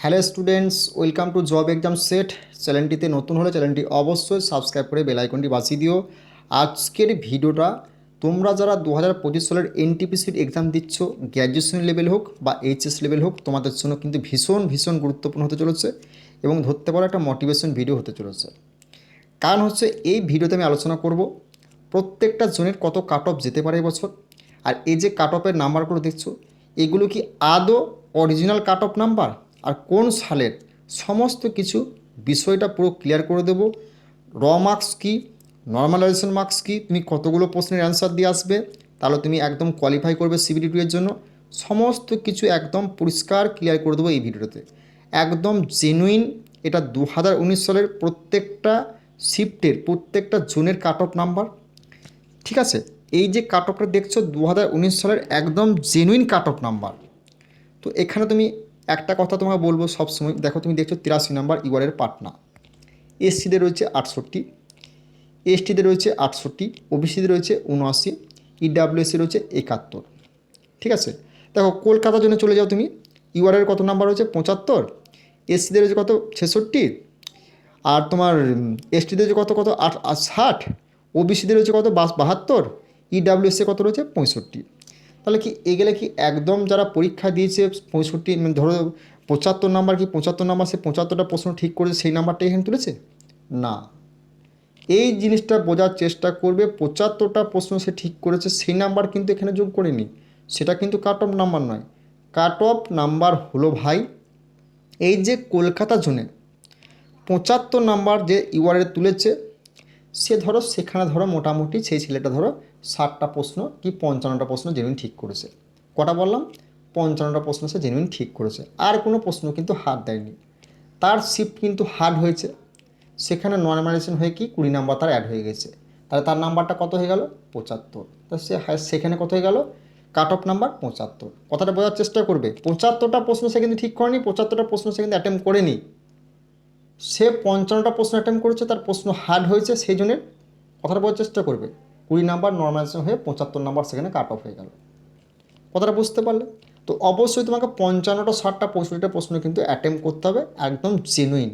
Hello students, welcome to job exam set. চ্যানেলটিতে নতুন হলে চ্যানেলটি অবশ্যই সাবস্ক্রাইব করে বেল আইকনটি বাজিয়ে দিও। আজকের ভিডিওটা তোমরা যারা দু হাজার পঁচিশ সালের এনটিপিসির এক্সাম দিচ্ছ গ্র্যাজুয়েশন লেভেল হোক বা এইচএস লেভেল হোক, তোমাদের জন্য কিন্তু ভীষণ ভীষণ গুরুত্বপূর্ণ হতে চলেছে এবং ধরতে পারো একটা মোটিভেশন ভিডিও হতে চলেছে। কারণ হচ্ছে এই ভিডিওতে আমি আলোচনা করব প্রত্যেকটা জনের কত কাট অফ যেতে পারে এবছর। আর এই যে কাট অফের নাম্বারগুলো দেখছ, এগুলো কি আদৌ অরিজিনাল কাট অফ নাম্বার আর কোন সালের সমস্ত কিছু বিষয়টা পুরো ক্লিয়ার করে দেব? র মার্কস কি? নর্মালাইজেশন মার্কস কি? তুমি কতগুলো প্রশ্নের অ্যান্সার দিয়ে আসবে? তাহলে তুমি একদম কোয়ালিফাই করবে সিবিডি টু এর জন্য। সমস্ত কিছু একদম পরিষ্কার ক্লিয়ার করে দেবো এই ভিডিওতে একদম জেনুইন এটা দু হাজার উনিশ সালের প্রত্যেকটা শিফটের প্রত্যেকটা জোনের কাট অফ নাম্বার ঠিক আছে? এই যে কাট অফটা দেখছ দু হাজার উনিশ সালের একদম জেনুইন কাট অফ নাম্বার তো এখানে তুমি একটা কথা তোমাকে বলব সবসময়। দেখো, তুমি দেখছ তিরাশি নাম্বার ইউআরের পাটনা এসসিদের রয়েছে আটষট্টি এসটিতে রয়েছে আটষট্টি ওবিসিতে রয়েছে উনআশি ইডাব্লিউএসি রয়েছে একাত্তর। ঠিক আছে? দেখো, কলকাতার জন্য চলে যাও তুমি। ইউআরের কত নাম্বার রয়েছে? পঁচাত্তর। এসসিদের রয়েছে কত? ছেষট্টি। আর তোমার এসটিতে রয়েছে কত কত? আট ষাট। ওবিসিদের রয়েছে কত? বাস, বাহাত্তর। ইডাব্লিউএসে কত রয়েছে? পঁয়ষট্টি। তাহলে কি এগুলো কি একদম যারা পরীক্ষা দিয়েছে পঁয়ষট্টি মানে ধরো পঁচাত্তর নাম্বার কি পঁচাত্তর নাম্বার সে পঁচাত্তরটা প্রশ্ন ঠিক করেছে, সেই নাম্বারটাই এখানে তুলেছে? না। এই জিনিসটা বোঝার চেষ্টা করবে, পঁচাত্তরটা প্রশ্ন সে ঠিক করেছে, সেই নাম্বার কিন্তু এখানে যোগ করেনি। সেটা কিন্তু কাট অফ নাম্বার নয়। কাট অফ নাম্বার হলো ভাই, এই যে কলকাতা জোনে পঁচাত্তর নাম্বার যে ইউআরএ তুলেছে সে ধরো সেখানে ধরো মোটামুটি সেই ছেলেটা ধরো ষাটটা প্রশ্ন কি পঞ্চান্নটা প্রশ্ন জেনুইন ঠিক করেছে। কটা বললাম? পঞ্চান্নটা প্রশ্ন সে জেনুইন ঠিক করেছে। আর কোনো প্রশ্ন কিন্তু হার্ড দেয়নি। তার শিফট কিন্তু হার্ড হয়েছে। সেখানে নর্মালাইজেশন হয়ে কি কুড়ি নাম্বার তার অ্যাড হয়ে গেছে। তাহলে তার নাম্বারটা কত হয়ে গেল? পঁচাত্তর। তা সে সেখানে কত হয়ে গেল? কাট অফ নাম্বার পঁচাত্তর। কথাটা বোঝার চেষ্টা করবে। পঁচাত্তরটা প্রশ্ন সে কিন্তু ঠিক করেনি, পঁচাত্তরটা প্রশ্ন সে কিন্তু অ্যাটেম্প করেনি। সে পঞ্চান্নটা প্রশ্ন অ্যাটেম্প করেছে, তার প্রশ্ন হার্ড হয়েছে, সেই জন্য কথাটা বোঝার চেষ্টা করবে। কুড়ি নাম্বার নর্মালাইজেশন হয়ে পঁচাত্তর নাম্বার সেখানে কাট অফ হয়ে গেল। কথাটা বুঝতে পারলে? তো অবশ্যই তোমাকে পঞ্চান্নটা ষাটটা পঁয়ষট্টিটা প্রশ্ন কিন্তু অ্যাটেম্প করতে হবে, একদম জেনুইন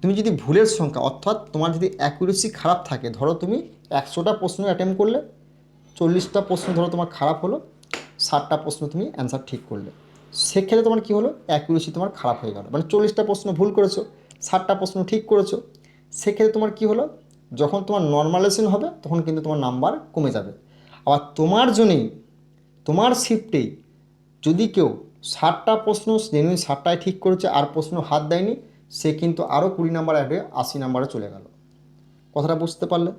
তুমি যদি ভুলের সংখ্যা, অর্থাৎ তোমার যদি অ্যাকুরেসি খারাপ থাকে, ধরো তুমি একশোটা প্রশ্ন অ্যাটেম্প করলে, চল্লিশটা প্রশ্ন ধরো তোমার খারাপ হলো, ষাটটা প্রশ্ন তুমি অ্যান্সার ঠিক করলে। সেক্ষেত্রে তোমার কী হলো? অ্যাকুরেসি তোমার খারাপ হয়ে গেল। মানে চল্লিশটা প্রশ্ন ভুল করেছ ষাটটা প্রশ্ন ঠিক করেছ, সেক্ষেত্রে তোমার কী হলো? যখন তোমার নর্মালাইজেশন হবে, তখন কিন্তু তোমার নাম্বার কমে যাবে। আবার তোমার জন্যেই, তোমার শিফটেই যদি কেউ ষাটটা প্রশ্ন জেনুইন ষাটটায় ঠিক করেছে, আর প্রশ্ন হাত দেয়নি, সে কিন্তু আরও কুড়ি নাম্বার অ্যাড আশি নাম্বারে চলে গেল। কথাটা বুঝতে পারলে?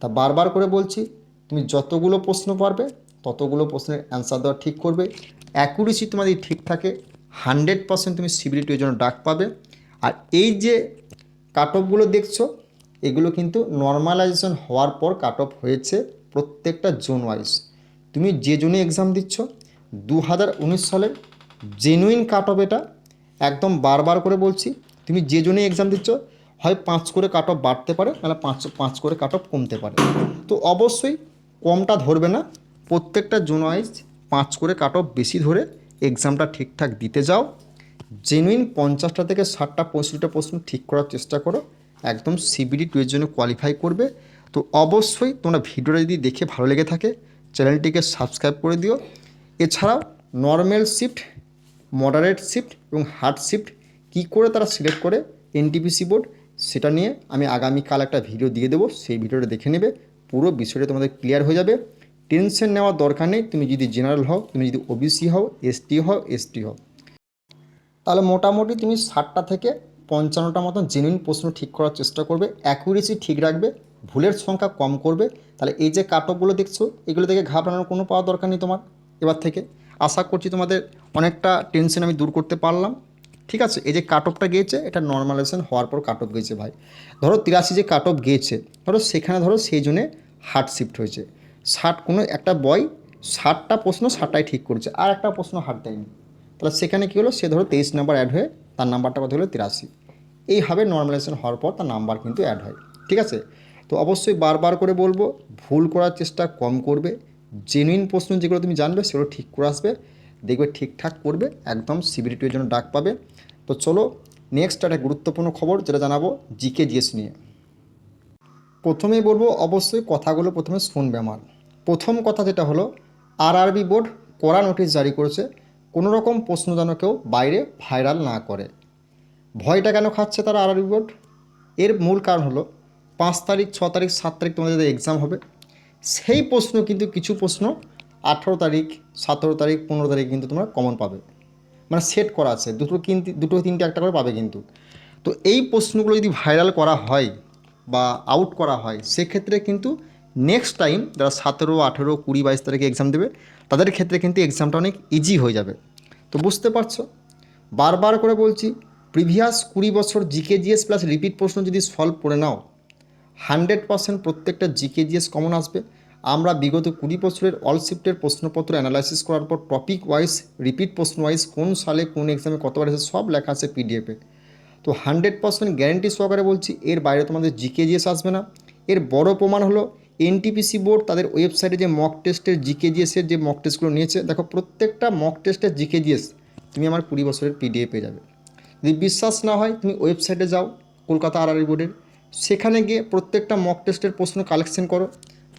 তা বারবার করে বলছি, তুমি যতগুলো প্রশ্ন পারবে, ততগুলো প্রশ্নের অ্যান্সার দেওয়া ঠিক করবে। অ্যাকুরেসি যদি ঠিক থাকে হান্ড্রেড পার্সেন্ট তুমি সিবিলিটির জন্য ডাক পাবে। আর এই যে কাট অফগুলো দেখছ, এগুলো কিন্তু নর্মালাইজেশন হওয়ার পর কাট অফ হয়েছে প্রত্যেকটা জোন ওয়াইজ তুমি যে জোনে এক্সাম দিচ্ছ দু হাজার উনিশ সালের জেনুইন কাট অফ এটা একদম বারবার করে বলছি, তুমি যে জোনে এক্সাম দিচ্ছ, হয় পাঁচ করে কাট অফ বাড়তে পারে, নাহলে পাঁচ পাঁচ করে কাট অফ কমতে পারে। তো অবশ্যই কমটা ধরবে না, প্রত্যেকটা জোন ওয়াইজ পাঁচ করে কাট অফ বেশি ধরে এক্সামটা ঠিকঠাক দিতে যাও। জেনুইন পঞ্চাশটা থেকে ষাটটা পঁয়ষট্টিটা প্রশ্ন ঠিক করার চেষ্টা করো। একদম সিবিডি টু এর জন্য কোয়ালিফাই করবে। তো অবশ্যই তোমরা ভিডিওটা যদি দেখে ভালো লেগে থাকে, চ্যানেলটিকে সাবস্ক্রাইব করে দিও। এছাড়াও নর্মাল শিফট মডারেট শিফট এবং হার্ড শিফট কী করে তারা সিলেক্ট করে এনটিপিসি বোর্ড সেটা নিয়ে আমি আগামীকাল একটা ভিডিও দিয়ে দেবো। সেই ভিডিওটা দেখে নেবে। পুরো বিষয়টা তোমাদের ক্লিয়ার হয়ে যাবে। টেনশন নেওয়ার দরকার নেই। তুমি যদি জেনারেল হও, তুমি যদি ওবিসি হও এসটি হও এসটি হও। তাহলে মোটামুটি তুমি ষাটটা থেকে পঞ্চান্নটা মতন জেনুইন প্রশ্ন ঠিক করার চেষ্টা করবে অ্যাকুরেসি ঠিক রাখবে, ভুলের সংখ্যা কম করবে। তাহলে এই যে কাট অফগুলো দেখছ, এগুলো থেকে ঘাবড়ানোর কোনো পাওয়ার দরকার নেই তোমার এবার থেকে। আশা করছি তোমাদের অনেকটা টেনশন আমি দূর করতে পারলাম। ঠিক আছে? এই যে কাট অফটা গিয়েছে, এটা নর্মালাইজেশন হওয়ার পর কাট অফ গিয়েছে ভাই। ধরো তিরাশি যে কাট অফ গিয়েছে, ধরো সেখানে ধরো সেই জন্যে হার্ড শিফট হয়েছে। ষাট কোনো একটা বয় ষাটটা প্রশ্ন ষাটটাই ঠিক করেছে, আর একটা প্রশ্ন হার্ড দেয়নি। তাহলে সেখানে কী হলো? সে ধরো তেইশ নাম্বার অ্যাড হয়ে তার নাম্বারটা কত হলো? তিরাশি। এইভাবে নর্মালাইজেশন হওয়ার পর তার নাম্বার কিন্তু অ্যাড হয়। ঠিক আছে? তো অবশ্যই বারবার করে বলব, ভুল করার চেষ্টা কম করবে। জেনুইন প্রশ্ন যেগুলো তুমি জানবে, সেগুলো ঠিক করে আসবে। দেখবে ঠিকঠাক করবে, একদম সিবিলিটির জন্য ডাক পাবে। তো চলো নেক্সট একটা গুরুত্বপূর্ণ খবর, যেটা জানাব জিকে জিএস নিয়ে। প্রথমেই বলব, অবশ্যই কথাগুলো প্রথমে শুনবে আমার। প্রথম কথা যেটা হলো আরআরবি বোর্ড কড়া নোটিশ জারি করেছে। কোনো রকম প্রশ্ন যেন কেউ বাইরে ভাইরাল না করে। ভয়টা কেন খাচ্ছে তারা আর বোর্ড এর মূল কারণ হলো, পাঁচ তারিখ, ছ তারিখ, সাত তারিখ তোমাদের যে এক্সাম হবে, সেই প্রশ্ন কিন্তু কিছু প্রশ্ন আঠেরো তারিখ, সতেরো তারিখ, পনেরো তারিখ কিন্তু তোমরা কমন পাবে। মানে সেট করা আছে, দুটো কিন্তু দুটো তিনটে একটা করে পাবে কিন্তু। তো এই প্রশ্নগুলো যদি ভাইরাল করা হয় বা আউট করা হয়, সেক্ষেত্রে কিন্তু নেক্সট টাইম যারা সতেরো, আঠেরো, কুড়ি, বাইশ তারিখে এক্সাম দেবে, তাদের ক্ষেত্রে কিন্তু এক্সামটা অনেক ইজি হয়ে যাবে। তো বুঝতে পারছ? বারবার করে বলছি প্রিভিয়াস কুড়ি বছর জিকে জিএস প্লাস রিপিট প্রশ্ন যদি সলভ করে নাও হান্ড্রেড পার্সেন্ট প্রত্যেকটা জিকে জিএস কমন আসবে। আমরা বিগত কুড়ি বছরের অল শিফটের প্রশ্নপত্র অ্যানালাইসিস করার পর টপিক ওয়াইজ রিপিট প্রশ্ন ওয়াইজ কোন সালে কোন এক্সামে কতবার এসে সব লেখা আছে পিডিএফে তো হান্ড্রেড পার্সেন্ট গ্যারেন্টি সহকারে বলছি, এর বাইরে তোমাদের জিকে জিএস আসবে না। এর বড় প্রমাণ হলো এনটিপিসি বোর্ড তাদের ওয়েবসাইটে যে মক টেস্টের জিকে জিএসের যে মক টেস্টগুলো নিয়েছে, দেখো প্রত্যেকটা মক টেস্টের জিকে জিএস তুমি আমার কুড়ি বছরের পিডিএফ পেয়ে যাবে। যদি বিশ্বাস না হয়, তুমি ওয়েবসাইটে যাও, কলকাতা আরআরবি বোর্ডের সেখানে গিয়ে প্রত্যেকটা মক টেস্টের প্রশ্ন কালেকশন করো,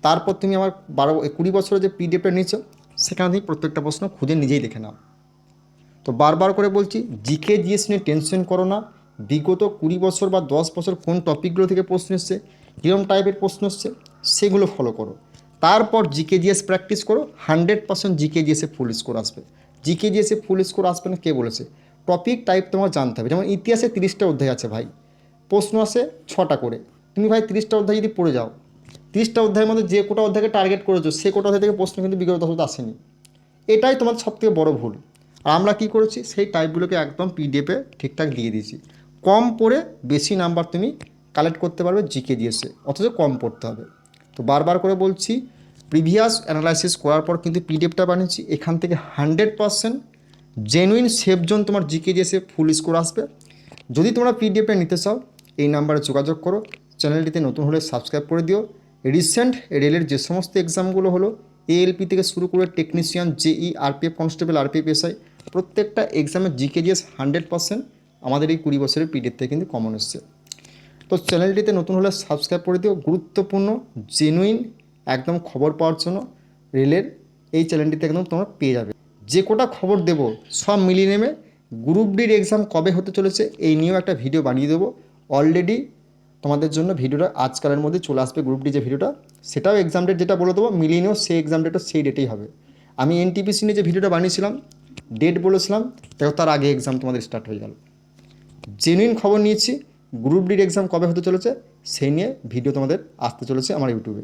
তারপর তুমি আমার বারো, কুড়ি বছরের যে পিডিএফটা নিয়েছো, সেখানে তুমি প্রত্যেকটা প্রশ্ন খুঁজে নিজেই দেখে নাও। তো বারবার করে বলছি জিকে জিএস নিয়ে টেনশন করো না, বিগত কুড়ি বছর বা দশ বছর কোন টপিকগুলো থেকে প্রশ্ন এসছে কীরকম টাইপের প্রশ্ন এসছে সেগুলো ফলো করো। তারপর জিকে জিএস প্র্যাকটিস করো হান্ড্রেড পার্সেন্ট জিকে জিএসে ফুল স্কোর আসবে। জিকে জিএসে ফুল স্কোর আসবে না, কে বলেছে? টপিক টাইপ তোমার জানতে হবে। যেমন ইতিহাসে তিরিশটা অধ্যায় আছে ভাই। প্রশ্ন আসে ছটা করে। তুমি ভাই তিরিশটা অধ্যায় যদি পড়ে যাও, তিরিশটা অধ্যায়ের মধ্যে যে কোটা অধ্যায়কে টার্গেট করেছ, সে কোটা অধ্যায় থেকে প্রশ্ন কিন্তু বিগত দশক আসেনি। এটাই তোমার সবথেকে বড় ভুল। আর আমরা কী করেছি? সেই টাইপগুলোকে একদম পিডিএফে ঠিকঠাক দিয়ে দিয়েছি। কম পড়ে বেশি নাম্বার তুমি কালেক্ট করতে পারবে জিকে দিয়েছে অথচ কম পড়তে হবে। তো বারবার করে বলছি প্রিভিয়াস অ্যানালাইসিস করার পর কিন্তু পিডিএফটা বানিয়েছি, এখান থেকে hundred percent genuine safe zone তোমার জিকে দিয়েছে ফুল স্কোর আসবে। যদি তোমরা পিডিএফটা নিতে চাও, এই নাম্বারে যোগাযোগ করো, চ্যানেলটিতে নতুন হলে সাবস্ক্রাইব করে দিও। রিসেন্ট রেলের যে সমস্ত এক্সামগুলো হলো এএলপি থেকে শুরু করে technician JE RPF constable RPF SI প্রত্যেকটা এক্সামের জিকে জিএস হান্ড্রেড পার্সেন্ট আমাদের এই কুড়ি বছরের পিডিএফ থেকে কিন্তু কমন এসছে। তো চ্যানেলটিতে নতুন হলে সাবস্ক্রাইব করে দিও। গুরুত্বপূর্ণ জেনুইন একদম খবর পাওয়ার জন্য রেলের এই চ্যানেলটিতে একদম তোমরা পেয়ে যাবে। যে কোটা খবর দেব, সব মিলিয়ে নেমে গ্রুপ ডির এক্সাম কবে হতে চলেছে এই নিয়েও একটা ভিডিও বানিয়ে দেবো। অলরেডি তোমাদের জন্য ভিডিওটা আজকালের মধ্যে চলে আসবে গ্রুপ ডি যে ভিডিওটা সেটাও এক্সাম ডেট যেটা বলে দেবো, মিলিয়ে নিও সেই এক্সাম ডেটও সেই ডেটেই হবে। আমি এনটিপিসি নিয়ে যে ভিডিওটা বানিয়েছিলাম ডেট বলেছিলাম, দেখো তার আগে এক্সাম তোমাদের স্টার্ট হয়ে গেল। জেনুইন খবর নিয়েছি গ্রুপ ডির এক্সাম কবে হতে চলেছে? সেই নিয়ে ভিডিও তোমাদের আসতে চলেছে আমার ইউটিউবে